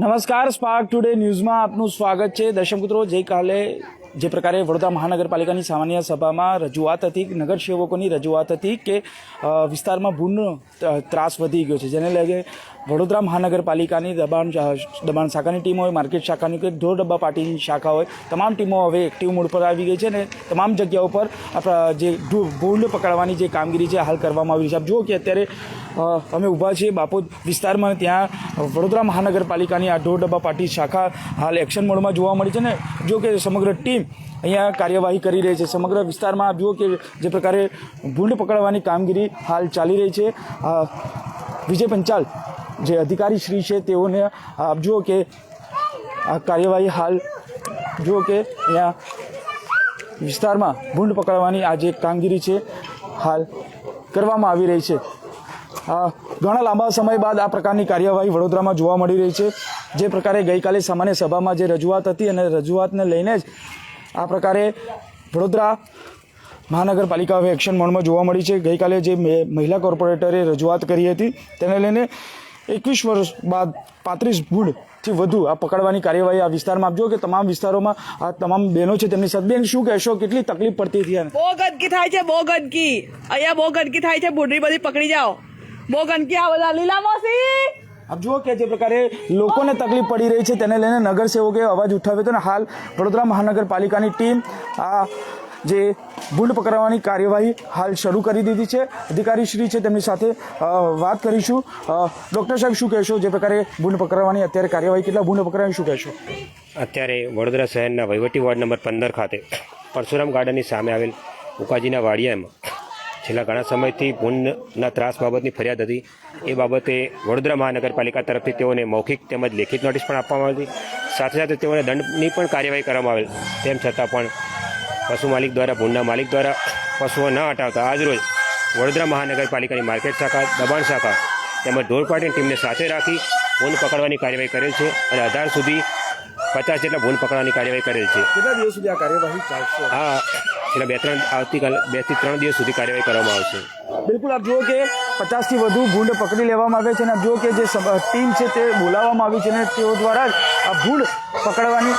નમસ્કાર spark today ન્યૂઝમાં આપનું સ્વાગત છે. દર્શક મિત્રો, ગઈકાલે જે પ્રકારે વડોદરા મહાનગરપાલિકાની સામાન્ય સભામાં રજૂઆત હતી, નગરસેવકોની રજૂઆત હતી કે વિસ્તારમાં ભૂંડનો ત્રાસ વધી ગયો છે. જેને લઈને વડોદરા મહાનગરપાલિકાની દબાણ દબાણ શાખાની ટીમ હોય, માર્કેટ શાખાની કે ઢોર ડબ્બા પાર્ટીની શાખા હોય, તમામ ટીમો હવે એક્ટિવ મોડ પર આવી ગઈ છે અને તમામ જગ્યાઓ પર આપણા જે ભૂંડ પકડવાની જે કામગીરી છે હાલ કરવામાં આવી રહી છે. આપ જુઓ કે અત્યારે અમે ઊભા છીએ બાપોદ વિસ્તારમાં ત્યાં વડોદરા મહાનગરપાલિકાની આ ઢોર ડબ્બા પાર્ટી શાખા હાલ એક્શન મોડમાં જોવા મળી છે ને જો કે સમગ્ર ટીમ અહીંયા કાર્યવાહી કરી રહી છે. સમગ્ર વિસ્તારમાં આપ જુઓ કે જે પ્રકારે ભૂંડ પકડવાની કામગીરી હાલ ચાલી રહી છે. વિજય પંચાલ જે અધિકારી શ્રી છે, તેઓને આપ જુઓ કે આ કાર્યવાહી હાલ જુઓ કે અહીંયા વિસ્તારમાં ભૂંડ પકડવાની આ જે કામગીરી છે, હાલ કરવામાં આવી રહી છે. ઘણા લાંબા સમય બાદ આ પ્રકારની કાર્યવાહી વડોદરામાં જોવા મળી રહી છે. જે પ્રકારે ગઈકાલે સામાન્ય સભામાં જે રજૂઆત હતી અને રજૂઆતને લઈને જ આ પ્રકારે વડોદરા મહાનગરપાલિકા હવે એક્શન મોડમાં જોવા મળી છે. ગઈકાલે જે મહિલા કોર્પોરેટરે રજૂઆત કરી હતી, તેને લઈને એકવીસ વર્ષ બાદ પાંત્રીસ ભૂંડથી વધુ આ પકડવાની કાર્યવાહી આ વિસ્તારમાં આપજો કે તમામ વિસ્તારોમાં આ તમામ બહેનો છે તેમની સદબેન શું કહેશો? કેટલી તકલીફ પડતી હતી બહુ ગંદકી થાય છે બહુ ગંદકી. અહીંયા બહુ ગંદકી થાય છે બુડરી બધી પકડી જાઓ. બહુ ગંદકી આ બધા લીલા મોસી આપ જુઓ કે જે પ્રકારે લોકોને તકલીફ પડી રહી છે તેને લઈને નગરસેવકે અવાજ ઉઠાવ્યો હતો અને હાલ વડોદરા મહાનગરપાલિકાની ટીમ આ જે ભૂંડ પકડવાની કાર્યવાહી હાલ શરૂ કરી દીધી છે. અધિકારી શ્રી છે તેમની સાથે વાત કરીશું. ડૉક્ટર સાહેબ શું કહેશો? જે પ્રકારે ભૂંડ પકડવાની અત્યારે કાર્યવાહી, કેટલા ભૂંડ પકડવાની શું કહેશો? અત્યારે વડોદરા શહેરના વહીવટી વોર્ડ નંબર પંદર ખાતે પરશુરામ ગાર્ડનની સામે આવેલ ઉકાજીના વાડિયામાં છેલ્લા ઘણા સમયથી ભૂંડના ત્રાસ બાબતની ફરિયાદ હતી. એ બાબતે વડોદરા મહાનગરપાલિકા તરફથી તેઓને મૌખિક તેમજ લેખિત નોટિસ પણ આપવામાં આવી હતી. સાથે સાથે તેઓને દંડની પણ કાર્યવાહી કરવામાં આવેલ, તેમ છતાં પણ પશુ માલિક દ્વારા ભૂંડના માલિક દ્વારા પશુઓ ન હટાવતા. આજરોજ વડોદરા મહાનગરપાલિકાની માર્કેટ શાખા દબાણ શાખા તેમજ ઢોરપાટીની ટીમને સાથે રાખી ભૂંડ પકડવાની કાર્યવાહી કરેલ છે અને અઢાર સુધી પચાસ જેટલા ભૂંડ પકડવાની કાર્યવાહી કરેલ છે. કેટલા દિવસ સુધી આ કાર્યવાહી ચાલશે? હા એટલે બે ત્રણ આવતીકાલ બેથી ત્રણ દિવસ સુધી કાર્યવાહી કરવામાં આવશે. બિલકુલ આપ જુઓ કે પચાસથી વધુ ભૂંડ પકડી લેવામાં આવે છે અને આપ જુઓ કે જે ટીમ છે તે બોલાવવામાં આવી છે અને તેઓ દ્વારા આ ભૂંડ પકડવાની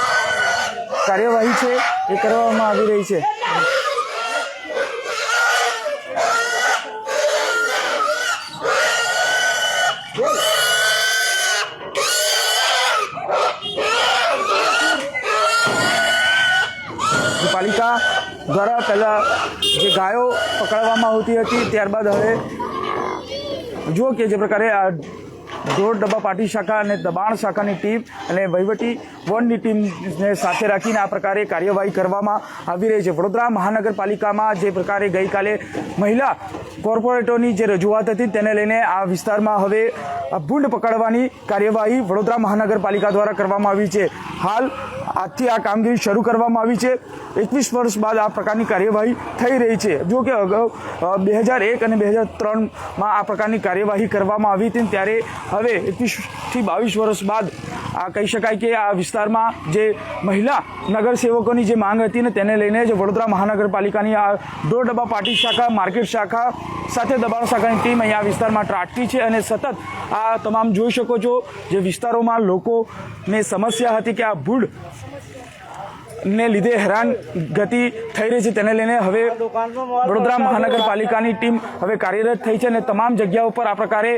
કાર્યવાહી છે એ કરવામાં આવી રહી છે. પાલિકા દ્વારા પહેલાં જે ગાયો પકડવામાં આવતી હતી, ત્યારબાદ હવે જુઓ કે જે પ્રકારે આ ઢોર ડબ્બા પાટી શાખા અને દબાણ શાખાની ટીમ અને વહીવટી વનની ટીમને સાથે રાખીને આ પ્રકારે કાર્યવાહી કરવામાં આવી રહી છે. વડોદરા મહાનગરપાલિકામાં જે પ્રકારે ગઈકાલે મહિલા કોર્પોરેટરોની જે રજૂઆત હતી તેને લઈને આ વિસ્તારમાં હવે ભૂંડ પકડવાની કાર્યવાહી વડોદરા મહાનગરપાલિકા દ્વારા કરવામાં આવી છે. હાલ આજથી આ કામગીરી શરૂ કરવામાં આવી છે. એકવીસ વર્ષ બાદ આ પ્રકારની કાર્યવાહી થઈ રહી છે. જો કે અગાઉ બે હજાર એક અને બે હજાર ત્રણમાં આ પ્રકારની કાર્યવાહી કરવામાં આવી હતી ત્યારે હવે એકવીસથી બાવીસ વર્ષ બાદ આ કહી શકાય કે આ વિસ્તારમાં જે મહિલા નગરસેવકોની જે માંગ હતી ને તેને લઈને જ વડોદરા મહાનગરપાલિકાની આ દોઢ ડબ્બા પાર્ટી શાખા, માર્કેટ શાખા સાથે દબાણ શાખાની ટીમ અહીંયા વિસ્તારમાં ત્રાટકી છે અને સતત આ તમામ જોઈ શકો છો જે વિસ્તારોમાં લોકોને સમસ્યા હતી કે આ ભૂડ ને લીધે હેરાન ગતિ થઈ રહી છે. તેને લઈને હવે વડોદરા મહાનગરપાલિકાની ટીમ હવે કાર્યરત થઈ છે અને તમામ જગ્યાઓ પર આ પ્રકારે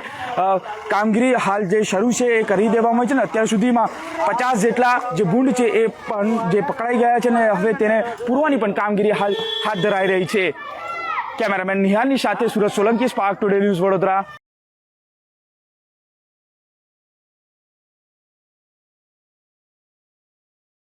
કામગીરી હાલ જે શરૂ છે એ કરી દેવામાં આવી છે ને અત્યાર સુધીમાં પચાસ જેટલા જે ભૂંડ છે એ પણ જે પકડાઈ ગયા છે ને હવે તેને પૂરવાની પણ કામગીરી હાલ હાથ ધરાઈ રહી છે. કેમેરામેન નિહાલની સાથે Surat Solanki, Spark Today News Vadodara.